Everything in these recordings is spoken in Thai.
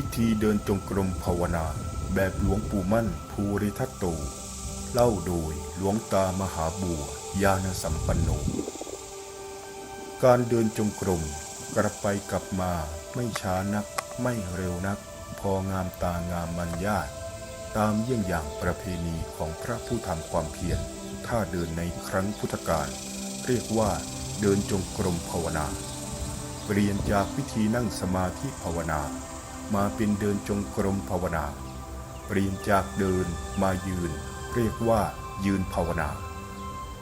ิธีเดินจงกรมภาวนา แบบหลวงปู่มั่นภูริทัตโต เล่าโดยหลวงตามหาบัวยานสัมปันโน การเดินจงกรมกลับไปกลับมาไม่ช้านักไม่เร็วนัก พองามตางามมันญาตตามเยี่ยงอย่างประเพณีของพระผู้ทำความเพียรถ้าเดินในครั้งพุทธกาลเรียกว่าเดินจงกรมภาวนาเปลี่ยนจากวิธีนั่งสมาธิภาวนา มาเป็นเดินจงกรมภาวนา เปลี่ยนจากเดินมายืน เรียกว่ายืนภาวนา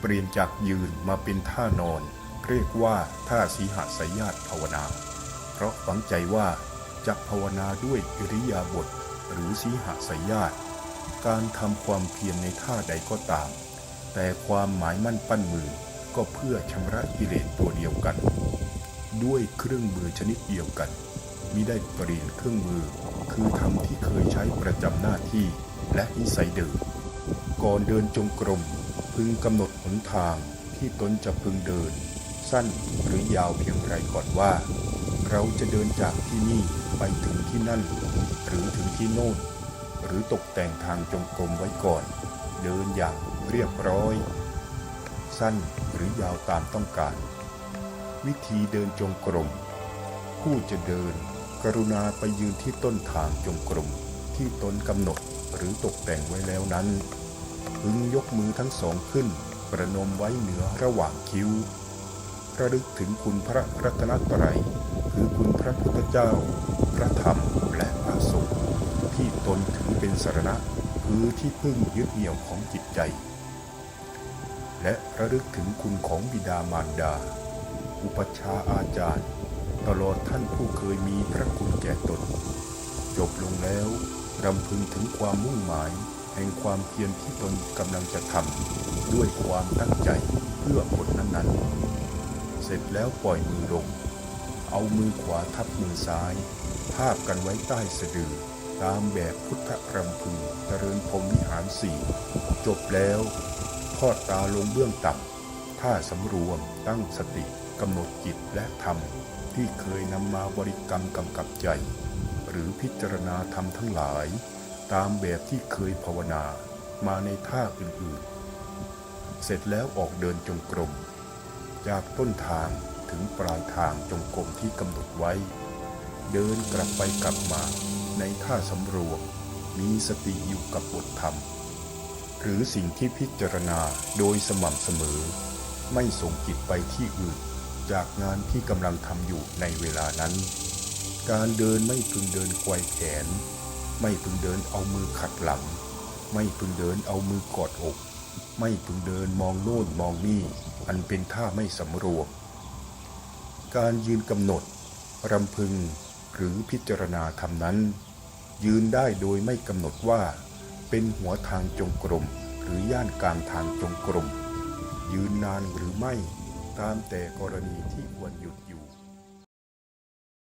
เปลี่ยนจากยืนมาเป็นท่านอน เรียกว่าท่าสีหสายญาตภาวนา เพราะฝังใจว่าจะภาวนาด้วยอิริยาบถหรือสีหสายญาตการทำความเพียรในท่าใดก็ตาม แต่ความหมายมั่นปั้นมือก็เพื่อชำระกิเลสตัวเดียวกัน ด้วยเครื่องมือชนิดเดียวกัน มิได้เปลี่ยนเครื่องมือ คือทำที่เคยใช้ประจำหน้าที่และนิสัยเดิม ก่อนเดินจงกรม พึงกำหนดหนทางที่ตนจะพึงเดิน สั้นหรือยาวเพียงไรก่อนว่า เราจะเดินจากที่นี่ไปถึงที่นั่น หรือถึงที่โน่น หรือตกแต่งทางจงกรมไว้ก่อน เดินอย่างเรียบร้อย สั้นหรือยาวตามต้องการ วิธีเดินจงกรม ผู้จะเดิน กรุณาไปยืนที่ต้นทางจงกรมที่ตนกำหนดหรือตกแต่งไว้แล้วนั้น พึงยกมือทั้งสองขึ้น ประนมไว้เหนือระหว่างคิ้ว ระลึกถึงคุณพระรัตนตรัย คือคุณพระพุทธเจ้า พระธรรมและพระสงฆ์ที่ตนถือเป็นสารณะ คือที่พึ่งยึดเหนี่ยวของจิตใจ และระลึกถึงคุณของบิดามารดา อุปชาอาจารย์ ตลอดท่านผู้เคยมีพระคุณแก่ตน จบลงแล้วรำพึงถึงความมุ่งหมาย แห่งความเพียรที่ตนกำลังจะทำด้วยความตั้งใจเพื่อผลนั้นๆ เสร็จแล้วปล่อยมือลง เอามือขวาทับมือซ้ายทาบกันไว้ใต้สะดือตามแบบพุทธรำพึงเจริญพรมวิหารสี่จบแล้วทอดตาลงเบื้องต่ำท่าสำรวมตั้งสติ กำหนดจิตและธรรมที่เคยนำมาบริกรรมกำกับใจ หรือพิจารณาธรรมทั้งหลาย ตามแบบที่เคยภาวนามาในท่าอื่นๆ เสร็จแล้วออกเดินจงกรม จากต้นทางถึงปลายทางจงกรมที่กำหนดไว้ เดินกลับไปกลับมาในท่าสำรวมมีสติอยู่กับบทธรรม หรือสิ่งที่พิจารณาโดยสม่ำเสมอ ไม่ส่งจิตไปที่อื่น จากงานที่กำลังทำอยู่ในเวลานั้น การเดินไม่พึงเดินไกวแขน ไม่พึงเดินเอามือขัดหลัง ไม่พึงเดินเอามือกอดอก ไม่พึงเดินมองโน่นมองนี่ อันเป็นท่าไม่สำรวม การยืนกำหนดรำพึงหรือพิจารณาธรรมนั้น ยืนได้โดยไม่กำหนดว่า เป็นหัวทางจงกรมหรือย่านกลางทางจงกรมยืนนานหรือไม่ ตามแต่กรณีที่ควรหยุดอยู่